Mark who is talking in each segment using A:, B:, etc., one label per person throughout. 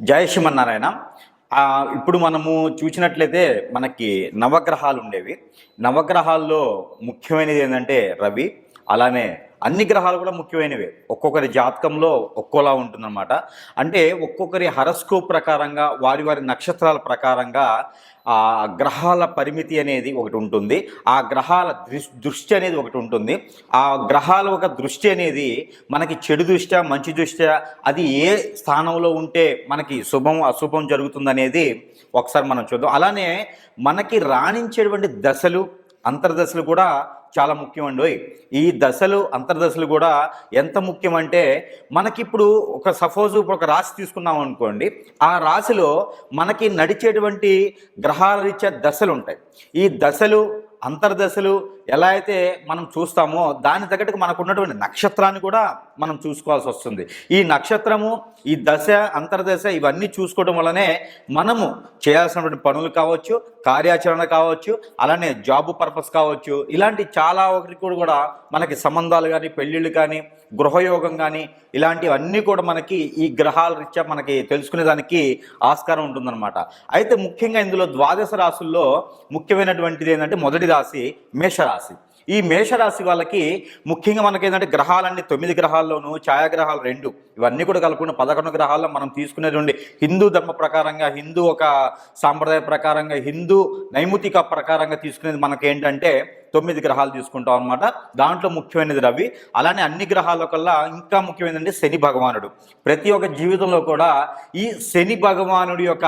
A: జయ శ్రీమన్నారాయణ. ఇప్పుడు మనము చూసినట్లయితే మనకి నవగ్రహాలు ఉండేవి. నవగ్రహాల్లో ముఖ్యమైనది ఏంటంటే రవి అలానే అన్ని గ్రహాలు కూడా ముఖ్యమైనవి. ఒక్కొక్కరి జాతకంలో ఒక్కోలా ఉంటుందన్నమాట. అంటే ఒక్కొక్కరి హరస్కోప్ ప్రకారంగా వారి వారి నక్షత్రాల ప్రకారంగా ఆ గ్రహాల పరిమితి అనేది ఒకటి ఉంటుంది. ఆ గ్రహాల దృష్టి అనేది ఒకటి ఉంటుంది. ఆ గ్రహాల ఒక దృష్టి అనేది మనకి చెడు దృష్ట్యా మంచి దృష్ట్యా అది ఏ స్థానంలో ఉంటే మనకి శుభం అశుభం జరుగుతుందనేది ఒకసారి మనం చూద్దాం. అలానే మనకి రాణించేటువంటి దశలు అంతర్దశలు కూడా చాలా ముఖ్యమండి ఈ దశలు అంతర్దశలు కూడా ఎంత ముఖ్యమంటే మనకిప్పుడు ఒక సపోజ్ ఇప్పుడు ఒక రాశి తీసుకున్నాం అనుకోండి ఆ రాశిలో మనకి నడిచేటువంటి గ్రహాల రీత్యా దశలు ఉంటాయి ఈ దశలు అంతర్దశలు ఎలా అయితే మనం చూస్తామో దాని తగ్గట్టుగా మనకు ఉన్నటువంటి నక్షత్రాన్ని కూడా మనం చూసుకోవాల్సి వస్తుంది. ఈ నక్షత్రము ఈ దశ అంతర్దశ ఇవన్నీ చూసుకోవడం వల్లనే మనము చేయాల్సినటువంటి పనులు కావచ్చు కార్యాచరణ కావచ్చు అలానే జాబ్ పర్పస్ కావచ్చు ఇలాంటి చాలా ఒకటి కూడా మనకి సంబంధాలు కానీ పెళ్ళిళ్ళు కానీ గృహయోగం కానీ ఇలాంటివన్నీ కూడా మనకి ఈ గ్రహాల రీత్యా మనకి తెలుసుకునేదానికి ఆస్కారం ఉంటుందన్నమాట. అయితే ముఖ్యంగా ఇందులో ద్వాదశ రాసుల్లో ముఖ్యమైనటువంటిది ఏంటంటే మొదటి రాశి మేషరాశి. ఈ మేషరాశి వాళ్ళకి ముఖ్యంగా మనకి ఏంటంటే గ్రహాలన్నీ తొమ్మిది గ్రహాల్లోనూ ఛాయాగ్రహాలు రెండు. ఇవన్నీ కూడా కలుపుకున్న పదకొండు గ్రహాల్లో మనం తీసుకునేటువంటి హిందూ ధర్మ ప్రకారంగా హిందూ ఒక సాంప్రదాయ ప్రకారంగా హిందూ నైముతిక ప్రకారంగా తీసుకునేది మనకేంటంటే తొమ్మిది గ్రహాలు తీసుకుంటాం అనమాట దాంట్లో ముఖ్యమైనది రవి. అలానే అన్ని గ్రహాల కల్లా ఇంకా ముఖ్యమైనది శని భగవానుడు. ప్రతి ఒక్క జీవితంలో కూడా ఈ శని భగవానుడి యొక్క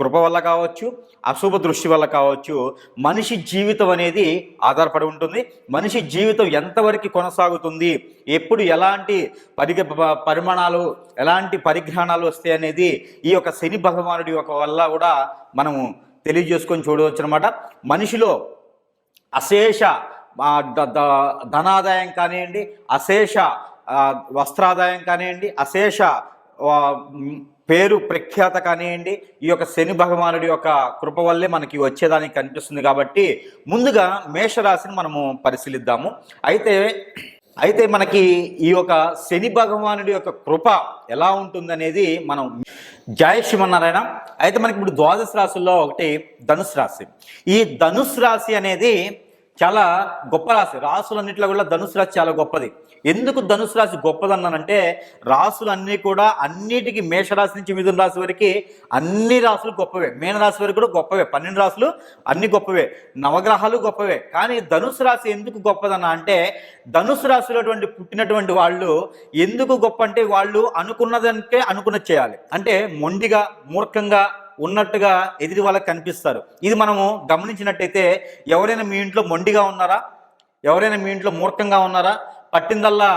A: కృప వల్ల కావచ్చు అశుభ దృష్టి వల్ల కావచ్చు మనిషి జీవితం అనేది ఆధారపడి ఉంటుంది. మనిషి జీవితం ఎంతవరకు కొనసాగుతుంది ఎప్పుడు ఎలాంటి పరి పరిమాణాలు ఎలాంటి పరిగ్రహణాలు వస్తాయి అనేది ఈ యొక్క శని భగవానుడి యొక్క వల్ల కూడా మనము తెలియజేసుకొని చూడవచ్చు అనమాట మనిషిలో అశేష ద- ధనాదాయం కానివ్వండి అశేష వస్త్రాదాయం కానివ్వండి అశేష పేరు ప్రఖ్యాత కానివ్వండి ఈ యొక్క శని భగవానుడి యొక్క కృప వల్లే మనకి వచ్చేదానికి కనిపిస్తుంది కాబట్టి ముందుగా మేషరాశిని మనము పరిశీలిద్దాము. అయితే అయితే మనకి ఈ యొక్క శని భగవానుడి యొక్క కృప ఎలా ఉంటుందనేది మనం జయ శివనారాయణ అయితే మనకి ఇప్పుడు ద్వాదశ రాశుల్లో ఒకటి ధనుసు రాశి. ఈ ధనుసు రాశి అనేది చాలా గొప్ప రాశి. రాసులన్నింటిలో కూడా ధనుసు రాశి చాలా గొప్పది. ఎందుకు ధనుసు రాశి గొప్పదన్నానంటే రాసులన్నీ కూడా అన్నిటికీ మేషరాశి నుంచి మిథున రాశి వరకు అన్ని రాసులు గొప్పవే. మీన రాశి వరకు కూడా గొప్పవే. పన్నెండు రాసులు అన్ని గొప్పవే. నవగ్రహాలు గొప్పవే. కానీ ధనుసు రాశి ఎందుకు గొప్పదన్నా అంటే ధనుసు రాశిలోటువంటి పుట్టినటువంటి వాళ్ళు ఎందుకు గొప్ప అంటే వాళ్ళు అనుకున్నదంటే అనుకున్నది చేయాలి. అంటే మొండిగా మూర్ఖంగా ఉన్నట్టుగా ఎదుటి వాళ్ళకి కనిపిస్తారు. ఇది మనము గమనించినట్టయితే ఎవరైనా మీ ఇంట్లో మొండిగా ఉన్నారా? ఎవరైనా మీ ఇంట్లో మూర్ఖంగా ఉన్నారా? పట్టిందల్లా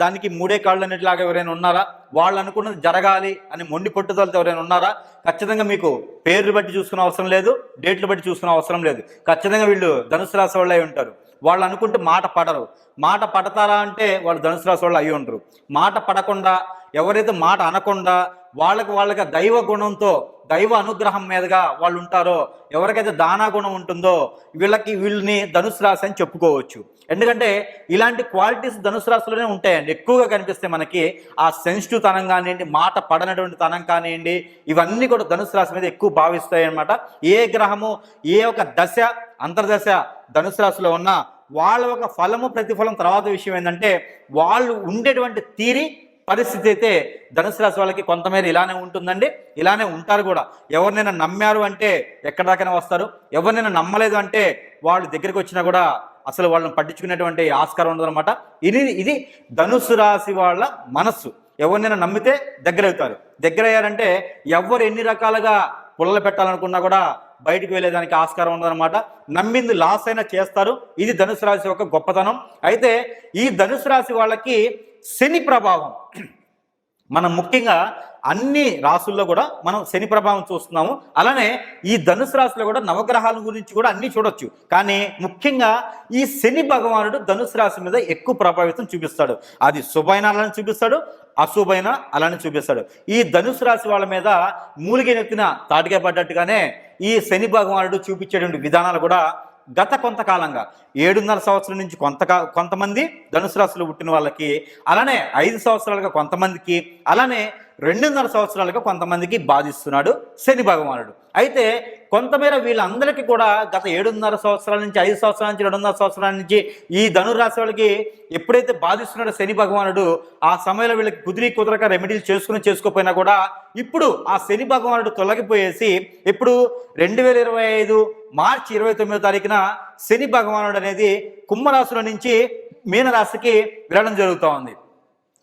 A: దానికి మూడే కాళ్ళు అన్నిటిలాగా ఎవరైనా ఉన్నారా? వాళ్ళు అనుకున్నది జరగాలి అని మొండి పట్టుదలతో ఎవరైనా ఉన్నారా? ఖచ్చితంగా మీకు పేర్లు బట్టి చూసుకునే అవసరం లేదు డేట్లు బట్టి చూసుకునే అవసరం లేదు. ఖచ్చితంగా వీళ్ళు ధనుసు రాశి వాళ్ళు అయి ఉంటారు. వాళ్ళు అనుకుంటే మాట పడరు. మాట పడతారా అంటే వాళ్ళు ధనుసు రాశి వాళ్ళు అయి ఉంటారు మాట పడకుండా ఎవరైతే మాట అనకుండా వాళ్ళకి వాళ్ళకి దైవ గుణంతో దైవ అనుగ్రహం మీదుగా వాళ్ళు ఉంటారో ఎవరికైతే దానా గుణం ఉంటుందో వీళ్ళకి వీళ్ళని ధనుసు రాశి అని చెప్పుకోవచ్చు. ఎందుకంటే ఇలాంటి క్వాలిటీస్ ధనుసు రాశిలోనే ఉంటాయండి. ఎక్కువగా కనిపిస్తే మనకి ఆ సెన్సిటివ్ తనం కానివ్వండి మాట పడనటువంటి తనం కానివ్వండి ఇవన్నీ కూడా ధనుసు రాశి మీద ఎక్కువ భావిస్తాయి అన్నమాట ఏ గ్రహము ఏ ఒక దశ అంతర్దశ ధనుసు రాశిలో ఉన్నా వాళ్ళ ఒక ఫలము ప్రతిఫలం తర్వాత విషయం ఏంటంటే వాళ్ళు ఉండేటువంటి తీరి పరిస్థితి అయితే ధనుసు రాశి వాళ్ళకి కొంతమేర ఇలానే ఉంటుందండి. ఇలానే ఉంటారు కూడా. ఎవరినైనా నమ్మారు అంటే ఎక్కడి దాకైనా వస్తారు. ఎవరినైనా నమ్మలేదు అంటే వాళ్ళు దగ్గరికి వచ్చినా కూడా అసలు వాళ్ళని పట్టించుకునేటువంటి ఆస్కారం ఉండదన్నమాట ఇది ఇది ధనుసు రాశి వాళ్ళ మనస్సు. ఎవరినైనా నమ్మితే దగ్గర అవుతారు దగ్గర అయ్యారంటే ఎవరు ఎన్ని రకాలుగా పుల్లలు పెట్టాలనుకున్నా కూడా బయటికి వెళ్ళేదానికి ఆస్కారం ఉందన్నమాట నమ్మింది లాస్ అయినా చేస్తారు. ఇది ధనుసు రాశి యొక్క గొప్పతనం. అయితే ఈ ధనుసు రాశి వాళ్ళకి శని ప్రభావం. మనం ముఖ్యంగా అన్ని రాసుల్లో కూడా మనం శని ప్రభావం చూస్తున్నాము. అలానే ఈ ధనుసు రాశిలో కూడా నవగ్రహాల గురించి కూడా అన్ని చూడొచ్చు. కానీ ముఖ్యంగా ఈ శని భగవానుడు ధనుసు రాశి మీద ఎక్కువ ప్రభావితం చూపిస్తాడు. అది శుభైన అలానే చూపిస్తాడు అశుభైన అలానే చూపిస్తాడు. ఈ ధనుసు రాశి వాళ్ళ మీద మూలిగ నెత్తిన తాటిగా పడ్డట్టుగానే ఈ శని భగవానుడు చూపించేటువంటి విధానాలు కూడా గత కొంతకాలంగా ఏడున్నర సంవత్సరం నుంచి కొంత కొంతమంది ధనుసు రాశిలో పుట్టిన వాళ్ళకి అలానే ఐదు సంవత్సరాలుగా కొంతమందికి అలానే రెండున్నర సంవత్సరాలుగా కొంతమందికి బాధిస్తున్నాడు శని భగవానుడు. అయితే కొంతమేర వీళ్ళందరికీ కూడా గత ఏడున్నర సంవత్సరాల నుంచి ఐదు సంవత్సరాల నుంచి రెండున్నర సంవత్సరాల నుంచి ఈ ధనురాశి వాళ్ళకి ఎప్పుడైతే బాధిస్తున్నాడో శని భగవానుడు ఆ సమయంలో వీళ్ళకి కుదిరి కుదరక రెమెడీలు చేసుకుని చేసుకోకపోయినా కూడా ఇప్పుడు ఆ శని భగవానుడు తొలగిపోయేసి ఇప్పుడు రెండు వేల ఇరవై ఐదు మార్చి ఇరవై తొమ్మిదో తారీఖున శని భగవానుడు అనేది కుంభరాశుల నుంచి మీనరాశికి వెళ్ళడం జరుగుతూ ఉంది.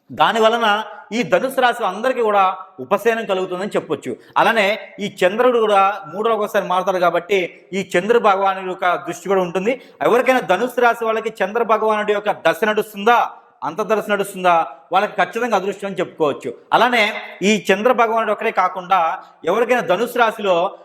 A: దాని వలన ఈ ధనుసు రాశి అందరికీ కూడా ఉపశమనం కలుగుతుందని చెప్పొచ్చు. అలానే ఈ చంద్రుడు కూడా మూడో ఒకసారి మారుతాడు కాబట్టి ఈ చంద్ర భగవానుడి యొక్క దృష్టి కూడా ఉంటుంది. ఎవరికైనా ధనుసు రాశి వాళ్ళకి చంద్ర భగవానుడి యొక్క దశ నడుస్తుందా? అంతర్దర్శ నడుస్తుందా? వాళ్ళకి ఖచ్చితంగా అదృష్టం అని చెప్పుకోవచ్చు. అలానే ఈ చంద్ర భగవానుడు ఒకరే కాకుండా ఎవరికైనా ధనుసు రాశిలో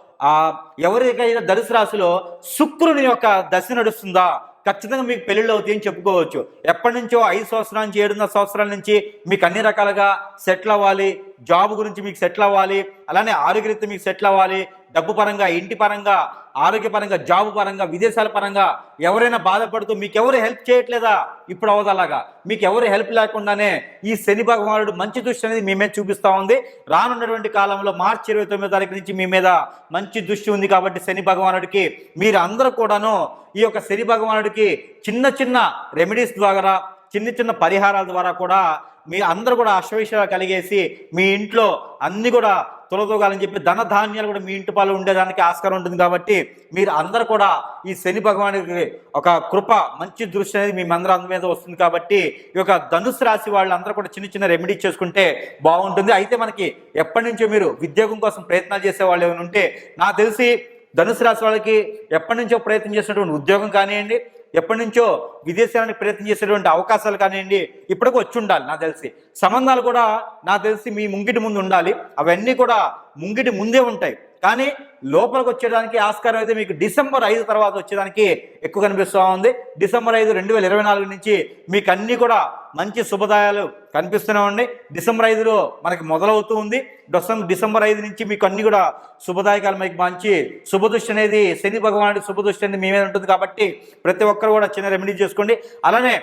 A: ఎవరికైనా ధనుసు రాశిలో శుక్రుని యొక్క దశ నడుస్తుందా? ఖచ్చితంగా మీకు పెళ్ళిళ్ళు అవుతాయని చెప్పుకోవచ్చు. ఎప్పటి నుంచో ఐదు సంవత్సరాల నుంచి ఏడున్నర సంవత్సరాల నుంచి మీకు అన్ని రకాలుగా సెటిల్ అవ్వాలి. జాబ్ గురించి మీకు సెటిల్ అవ్వాలి. అలానే ఆరోగ్యరీత్యా మీకు సెటిల్ అవ్వాలి. డబ్బు పరంగా ఇంటి పరంగా ఆరోగ్యపరంగా జాబ్ పరంగా విదేశాల పరంగా ఎవరైనా బాధపడుతూ మీకు హెల్ప్ చేయట్లేదా? ఇప్పుడు అవదలాగా. అలాగా మీకు ఎవరు హెల్ప్ లేకుండానే ఈ శని భగవానుడు మంచి దృష్టి అనేది మీ మీద చూపిస్తూ ఉంది. రానున్నటువంటి కాలంలో మార్చి ఇరవై తొమ్మిదో తారీఖు నుంచి మీ మీద మంచి దృష్టి ఉంది కాబట్టి శని భగవానుడికి మీరు అందరూ కూడాను ఈ యొక్క శని భగవానుడికి చిన్న చిన్న రెమెడీస్ ద్వారా చిన్న చిన్న పరిహారాల ద్వారా కూడా మీ అందరూ కూడా అశ్వవిషయాలు కలిగేసి మీ ఇంట్లో అన్ని కూడా తొలతోగాలని చెప్పి ధన ధాన్యాలు కూడా మీ ఇంటి పాలు ఉండేదానికి ఆస్కారం ఉంటుంది కాబట్టి మీరు అందరు కూడా ఈ శని భగవానికి ఒక కృప మంచి దృష్టి అనేది మీ మందరం మీద వస్తుంది కాబట్టి ఈ యొక్క ధనుసు రాశి వాళ్ళందరూ కూడా చిన్న చిన్న రెమెడీ చేసుకుంటే బాగుంటుంది. అయితే మనకి ఎప్పటి నుంచో మీరు ఉద్యోగం కోసం ప్రయత్నాలు చేసే వాళ్ళు ఏమైనా ఉంటే నాకు తెలిసి ధనుసు రాశి వాళ్ళకి ఎప్పటి నుంచో ప్రయత్నం చేసినటువంటి ఉద్యోగం కానివ్వండి ఎప్పటి నుంచో విదేశానికి ప్రయత్నం చేసేటువంటి అవకాశాలు కానివ్వండి ఇప్పటికి వచ్చి ఉండాలి నాకు తెలిసి. సంబంధాలు కూడా నాకు తెలిసి మీ ముంగిటి ముందు ఉండాలి. అవన్నీ కూడా ముంగిటి ముందే ఉంటాయి. కానీ లోపలికి వచ్చేదానికి ఆస్కారం అయితే మీకు డిసెంబర్ ఐదు తర్వాత వచ్చేదానికి ఎక్కువ కనిపిస్తూ ఉంది. డిసెంబర్ ఐదు రెండు వేల ఇరవై నాలుగు నుంచి మీకు అన్నీ కూడా మంచి శుభదాయాలు కనిపిస్తూనే ఉండి డిసెంబర్ ఐదులో మనకి మొదలవుతూ ఉంది. డిసెంబర్ డిసెంబర్ ఐదు నుంచి మీకు అన్ని కూడా శుభదాయకాలు మీకు మంచి శుభదృష్టి అనేది శని భగవానుడి శుభదృష్టి అనేది మీ మీద ఉంటుంది కాబట్టి ప్రతి ఒక్కరు కూడా చిన్న రెమెడీ చేసుకోండి. అలానే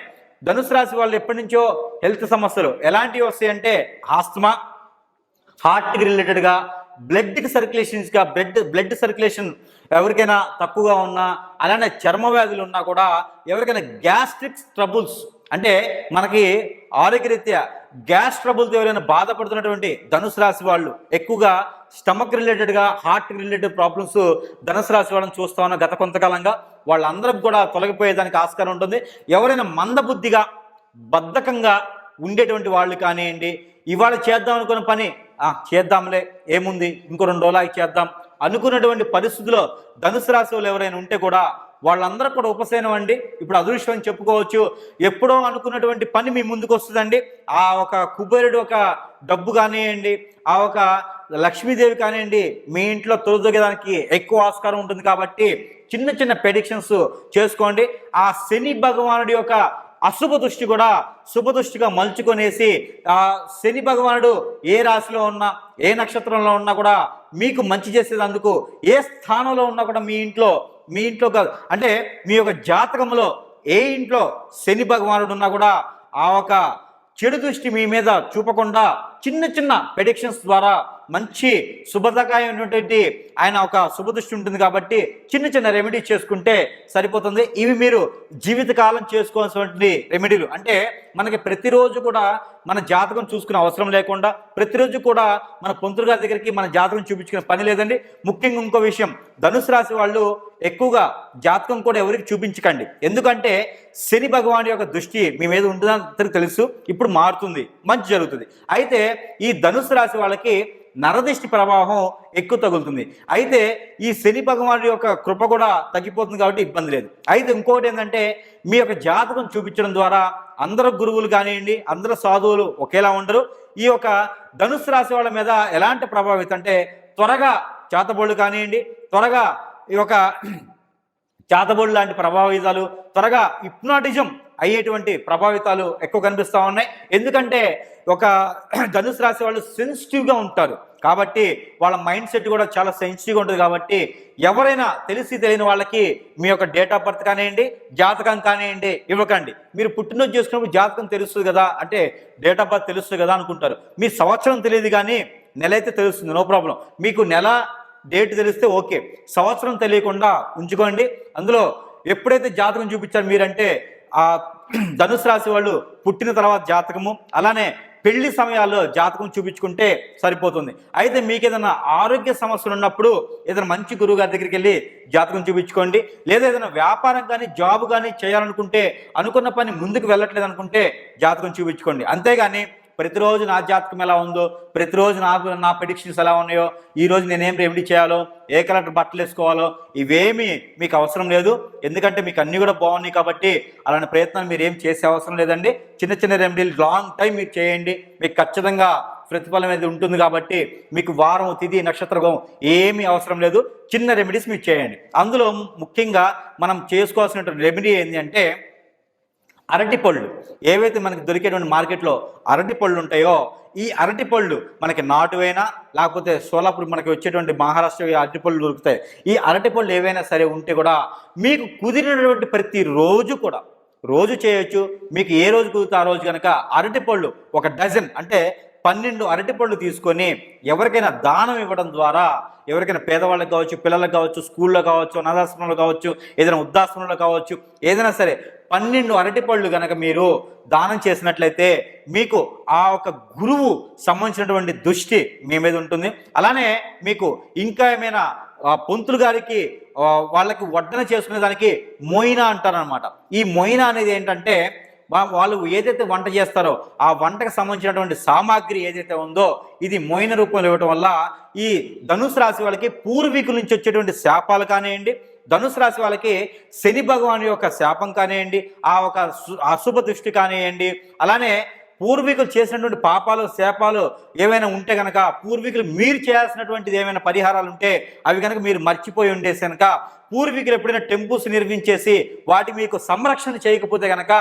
A: ధనుసు రాశి వాళ్ళు ఎప్పటి నుంచో హెల్త్ సమస్యలు ఎలాంటివి వస్తాయంటే ఆస్తమా హార్ట్కి రిలేటెడ్గా బ్లడ్కి సర్క్యులేషన్స్గా బ్లడ్ బ్లడ్ సర్క్యులేషన్ ఎవరికైనా తక్కువగా ఉన్నా అలానే చర్మ వ్యాధులు ఉన్నా కూడా ఎవరికైనా గ్యాస్ట్రిక్ ట్రబుల్స్ అంటే మనకి ఆరోగ్యరీత్యా గ్యాస్ ట్రబుల్తో ఎవరైనా బాధపడుతున్నటువంటి ధనుసు రాశి వాళ్ళు ఎక్కువగా స్టమక్ రిలేటెడ్గా హార్ట్ రిలేటెడ్ ప్రాబ్లమ్స్ ధనుసు రాశి వాళ్ళని చూస్తా ఉన్న గత కొంతకాలంగా. వాళ్ళందరికి కూడా తొలగిపోయేదానికి ఆస్కారం ఉంటుంది. ఎవరైనా మందబుద్ధిగా బద్ధకంగా ఉండేటువంటి వాళ్ళు కానివ్వండి ఇవాళ చేద్దాం అనుకున్న పని చేద్దాంలే ఏముంది? ఇంకో రెండు రోజులు చేద్దాం. అనుకున్నటువంటి పరిస్థితిలో ధనుసు రాశి వాళ్ళు ఎవరైనా ఉంటే కూడా వాళ్ళందరూ కూడా ఉపశమనం అండి. ఇప్పుడు అదృష్టం అని చెప్పుకోవచ్చు. ఎప్పుడో అనుకున్నటువంటి పని మీ ముందుకు వస్తుందండి. ఆ ఒక కుబేరుడు ఒక డబ్బు కానివ్వండి ఆ ఒక లక్ష్మీదేవి కానివ్వండి మీ ఇంట్లో తొలదొగేదానికి ఎక్కువ ఆస్కారం ఉంటుంది కాబట్టి చిన్న చిన్న ప్రెడిక్షన్స్ చేసుకోండి. ఆ శని భగవానుడి యొక్క అశుభ దృష్టి కూడా శుభ దృష్టిగా మలుచుకొనేసి శని భగవానుడు ఏ రాశిలో ఉన్నా ఏ నక్షత్రంలో ఉన్నా కూడా మీకు మంచి చేసేదందుకు ఏ స్థానంలో ఉన్నా కూడా మీ ఇంట్లో మీ ఇంట్లో కాదు అంటే మీ యొక్క జాతకంలో ఏ ఇంట్లో శని భగవానుడు ఉన్నా కూడా ఆ ఒక చెడు దృష్టి మీ మీద చూపకుండా చిన్న చిన్న ప్రెడిక్షన్స్ ద్వారా మంచి శుభదకాయమైనటువంటి ఆయన ఒక శుభదృష్టి ఉంటుంది కాబట్టి చిన్న చిన్న రెమెడీ చేసుకుంటే సరిపోతుంది. ఇవి మీరు జీవితకాలం చేసుకోవాల్సినటువంటి రెమెడీలు అంటే మనకి ప్రతిరోజు కూడా మన జాతకం చూసుకునే అవసరం లేకుండా ప్రతిరోజు కూడా మన పొంతులు గారి దగ్గరికి మన జాతకం చూపించుకునే పని లేదండి. ముఖ్యంగా ఇంకో విషయం ధనుసు రాశి వాళ్ళు ఎక్కువగా జాతకం కూడా ఎవరికి చూపించకండి. ఎందుకంటే శని భగవాన్ యొక్క దృష్టి మీ మీద ఉంటుందని తెలుసు. ఇప్పుడు మారుతుంది. మంచి జరుగుతుంది. అయితే ఈ ధనుసు రాశి వాళ్ళకి నరదిష్టి ప్రభావం ఎక్కువ తగులుతుంది. అయితే ఈ శని భగవానుడి యొక్క కృప కూడా తగ్గిపోతుంది కాబట్టి ఇబ్బంది లేదు. అయితే ఇంకోటి ఏంటంటే మీ యొక్క జాతకం చూపించడం ద్వారా అందరు గురువులు కానివ్వండి అందరు సాధువులు ఒకేలా ఉండరు. ఈ యొక్క ధనుసు రాశి వాళ్ళ మీద ఎలాంటి ప్రభావితం అంటే త్వరగా చేతబోళ్ళు కానివ్వండి త్వరగా ఈ యొక్క చేతబోళ్ళు లాంటి ప్రభావితాలు త్వరగా హిప్నాటిజం అయ్యేటువంటి ప్రభావితాలు ఎక్కువ కనిపిస్తూ ఉన్నాయి. ఎందుకంటే ఒక ధనుసు రాశి వాళ్ళు సెన్సిటివ్గా ఉంటారు. కాబట్టి వాళ్ళ మైండ్ సెట్ కూడా చాలా సెన్సిటివ్గా ఉంటుంది. కాబట్టి ఎవరైనా తెలిసి తెలియని వాళ్ళకి మీ యొక్క డేట్ ఆఫ్ బర్త్ కానివ్వండి జాతకం కానివ్వండి ఇవ్వకండి. మీరు పుట్టినరోజు చేసుకున్నప్పుడు జాతకం తెలుస్తుంది కదా అంటే డేట్ ఆఫ్ బర్త్ తెలుస్తుంది కదా అనుకుంటారు. మీ సంవత్సరం తెలియదు కానీ నెల అయితే తెలుస్తుంది నో ప్రాబ్లం మీకు నెల డేట్ తెలిస్తే ఓకే సంవత్సరం తెలియకుండా ఉంచుకోండి. అందులో ఎప్పుడైతే జాతకం చూపించారు మీరంటే ఆ ధనుసు రాశి వాళ్ళు పుట్టిన తర్వాత జాతకము అలానే పెళ్ళి సమయాల్లో జాతకం చూపించుకుంటే సరిపోతుంది. అయితే మీకు ఏదైనా ఆరోగ్య సమస్యలు ఉన్నప్పుడు ఏదైనా మంచి గురువు గారి దగ్గరికి వెళ్ళి జాతకం చూపించుకోండి. లేదా ఏదైనా వ్యాపారం కానీ జాబ్ కానీ చేయాలనుకుంటే అనుకున్న పని ముందుకు వెళ్ళట్లేదు అనుకుంటే జాతకం చూపించుకోండి. అంతేగాని ప్రతిరోజు నా జాతకం ఎలా ఉందో ప్రతిరోజు నాకు నా ప్రిడిక్షన్స్ ఎలా ఉన్నాయో ఈరోజు నేనేం రెమెడీ చేయాలో ఏ కలర్ బట్టలు వేసుకోవాలో ఇవేమీ మీకు అవసరం లేదు. ఎందుకంటే మీకు అన్నీ కూడా బాగున్నాయి కాబట్టి అలాంటి ప్రయత్నం మీరు ఏం చేసే అవసరం లేదండి. చిన్న చిన్న రెమెడీలు లాంగ్ టైం మీరు చేయండి. మీకు ఖచ్చితంగా ప్రతిఫలం అనేది ఉంటుంది కాబట్టి మీకు వారం తిది నక్షత్రం ఏమీ అవసరం లేదు. చిన్న రెమెడీస్ మీరు చేయండి. అందులో ముఖ్యంగా మనం చేసుకోవాల్సిన రెమెడీ ఏంటి అంటే అరటి పళ్ళు. ఏవైతే మనకి దొరికేటువంటి మార్కెట్లో అరటి పళ్ళు ఉంటాయో ఈ అరటి పళ్ళు మనకి నాటువైనా లేకపోతే సోలాపూర్ మనకి వచ్చేటువంటి మహారాష్ట్ర అరటి పళ్ళు దొరుకుతాయి. ఈ అరటి పళ్ళు ఏవైనా సరే ఉంటే కూడా మీకు కుదిరినటువంటి ప్రతి రోజు కూడా రోజు చేయొచ్చు. మీకు ఏ రోజు కుదిరితే ఆ రోజు కనుక అరటి పళ్ళు ఒక డజన్ అంటే పన్నెండు అరటిపళ్ళు తీసుకొని ఎవరికైనా దానం ఇవ్వడం ద్వారా ఎవరికైనా పేదవాళ్ళకి కావచ్చు పిల్లలకు కావచ్చు స్కూల్లో కావచ్చు అనాథాశ్రమంలో కావచ్చు ఏదైనా వృద్ధాశ్రమంలో కావచ్చు ఏదైనా సరే పన్నెండు అరటిపళ్ళు కనుక మీరు దానం చేసినట్లయితే మీకు ఆ ఒక గురువు సంబంధించినటువంటి దృష్టి మీ మీద ఉంటుంది. అలానే మీకు ఇంకా ఏమైనా ఆ పొంతులు గారికి వాళ్ళకి వడ్డన చేసుకునే దానికి మొయినా అంటారనమాట ఈ మొయినా అనేది ఏంటంటే వాళ్ళు ఏదైతే వంట చేస్తారో ఆ వంటకు సంబంధించినటువంటి సామాగ్రి ఏదైతే ఉందో ఇది మోయిన రూపంలో ఇవ్వటం వల్ల ఈ ధనుసు రాశి వాళ్ళకి పూర్వీకుల నుంచి వచ్చేటువంటి శాపాలు కానివ్వండి ధనుసు రాశి వాళ్ళకి శని భగవాన్ యొక్క శాపం కానివ్వండి ఆ ఒక అశుభ దృష్టి కానివ్వండి అలానే పూర్వీకులు చేసినటువంటి పాపాలు శాపాలు ఏవైనా ఉంటే కనుక పూర్వీకులు మీరు చేయాల్సినటువంటిది ఏమైనా పరిహారాలు ఉంటే అవి కనుక మీరు మర్చిపోయి ఉండేసి కనుక పూర్వీకులు ఎప్పుడైనా టెంపుల్స్ నిర్మించేసి వాటి మీకు సంరక్షణ చేయకపోతే కనుక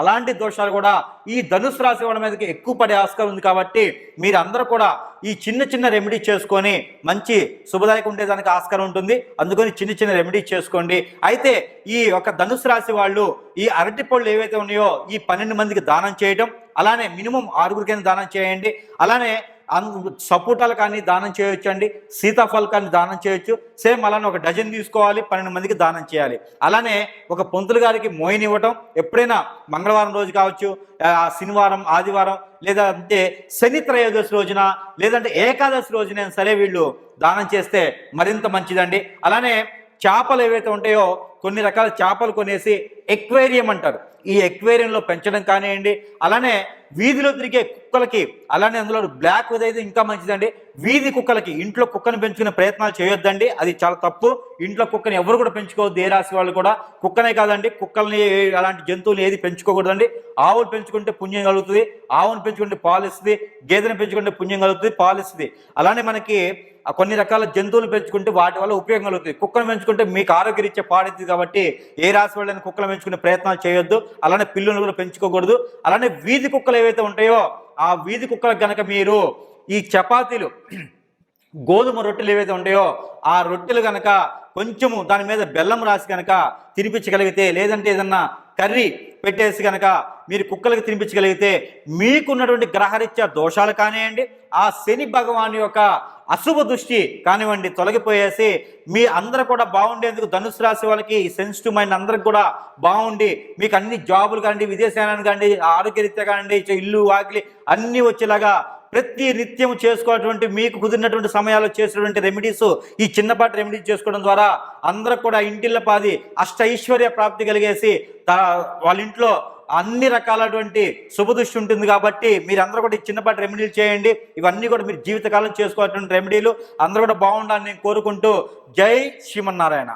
A: అలాంటి దోషాలు కూడా ఈ ధనుసు రాశి వాళ్ళ మీదకి ఎక్కువ పడే ఆస్కారం ఉంది కాబట్టి మీరందరూ కూడా ఈ చిన్న చిన్న రెమెడీ చేసుకొని మంచి శుభదాయకం ఉండేదానికి ఆస్కారం ఉంటుంది. అందుకని చిన్న చిన్న రెమెడీ చేసుకోండి. అయితే ఈ యొక్క ధనుసు రాశి వాళ్ళు ఈ అరటి పళ్ళు ఏవైతే ఉన్నాయో ఈ పన్నెండు మందికి దానం చేయడం అలానే మినిమం ఆరుగురికైనా దానం చేయండి. అలానే సపోటాలు కానీ దానం చేయొచ్చు అండి సీతాఫల్ కానీ దానం చేయొచ్చు. సేమ్ అలానే ఒక డజన్ తీసుకోవాలి పన్నెండు మందికి దానం చేయాలి. అలానే ఒక పొంతులు గారికి మోయిన్ ఇవ్వటం ఎప్పుడైనా మంగళవారం రోజు కావచ్చు ఆ, శనివారం ఆదివారం లేదా అంటే శని త్రయోదశి రోజున లేదంటే ఏకాదశి రోజున సరే వీళ్ళు దానం చేస్తే మరింత మంచిదండి. అలానే చేపలు ఏవైతే ఉంటాయో కొన్ని రకాల చేపలు కొనేసి ఎక్వేరియం అంటారు. ఈ ఎక్వేరియంలో పెంచడం కానివ్వండి అలానే వీధిలో తిరిగే కుక్కలకి అలానే అందులో బ్లాక్ అయితే ఇంకా మంచిదండి. వీధి కుక్కలకి ఇంట్లో కుక్కను పెంచుకునే ప్రయత్నాలు చేయొద్దండి. అది చాలా తప్పు. ఇంట్లో కుక్కని ఎవరు కూడా పెంచుకోవద్దు. ఏ రాశి వాళ్ళు కూడా కుక్కనే కాదండి. కుక్కల్ని అలాంటి జంతువులు ఏది పెంచుకోకూడదండి. ఆవులు పెంచుకుంటే పుణ్యం కలుగుతుంది. ఆవును పెంచుకుంటే పాలు ఇస్తుంది. గేదెను పెంచుకుంటే పుణ్యం కలుగుతుంది. పాలు ఇస్తుంది. అలానే మనకి కొన్ని రకాల జంతువులు పెంచుకుంటే వాటి వల్ల ఉపయోగం కలుగుతుంది. కుక్కను పెంచుకుంటే మీకు ఆరోగ్యరీత్యా పాడుతుంది కాబట్టి ఏ రాశి వాళ్ళని కుక్కలు పెంచుకునే ప్రయత్నాలు చేయొద్దు. అలానే పిల్లులను కూడా పెంచుకోకూడదు. అలానే వీధి కుక్కలు ఏవైతే ఉంటాయో ఆ వీధి కుక్కలకు కనుక మీరు ఈ చపాతీలు గోధుమ రొట్టెలు ఏవైతే ఉంటాయో ఆ రొట్టెలు కనుక కొంచెము దాని మీద బెల్లం రాసి కనుక తినిపించగలిగితే లేదంటే ఏదన్నా కర్రీ పెట్టేసి కనుక మీరు కుక్కలకు తినిపించగలిగితే మీకున్నటువంటి గ్రహరీత్యా దోషాలు కానివ్వండి ఆ శని భగవాన్ యొక్క అశుభ దృష్టి కానివ్వండి తొలగిపోయేసి మీ అందరూ కూడా బాగుండేందుకు ధనుసు రాశి వాళ్ళకి సెన్సిటివ్ మైండ్ అందరికి కూడా బాగుండి మీకు అన్ని జాబులు కానివ్వండి విదేశాలను కానివ్వండి ఆరోగ్యరీత్యా కానివ్వండి ఇల్లు వాకిలి అన్నీ వచ్చేలాగా ప్రతి నిత్యం చేసుకోవటువంటి మీకు కుదిరినటువంటి సమయాల్లో చేసినటువంటి రెమెడీస్ ఈ చిన్నపాటి రెమెడీస్ చేసుకోవడం ద్వారా అందరూ కూడా ఇంటిళ్ళ పాది అష్ట ఐశ్వర్య ప్రాప్తి కలిగేసి వాళ్ళ ఇంట్లో అన్ని రకాలటువంటి శుభదృష్టి ఉంటుంది కాబట్టి మీరందరూ కూడా ఈ చిన్నపాటి రెమెడీలు చేయండి. ఇవన్నీ కూడా మీరు జీవితకాలం చేసుకోవాల్సిన రెమెడీలు అందరూ కూడా బాగుండాలని నేను కోరుకుంటూ జై శ్రీమన్నారాయణ.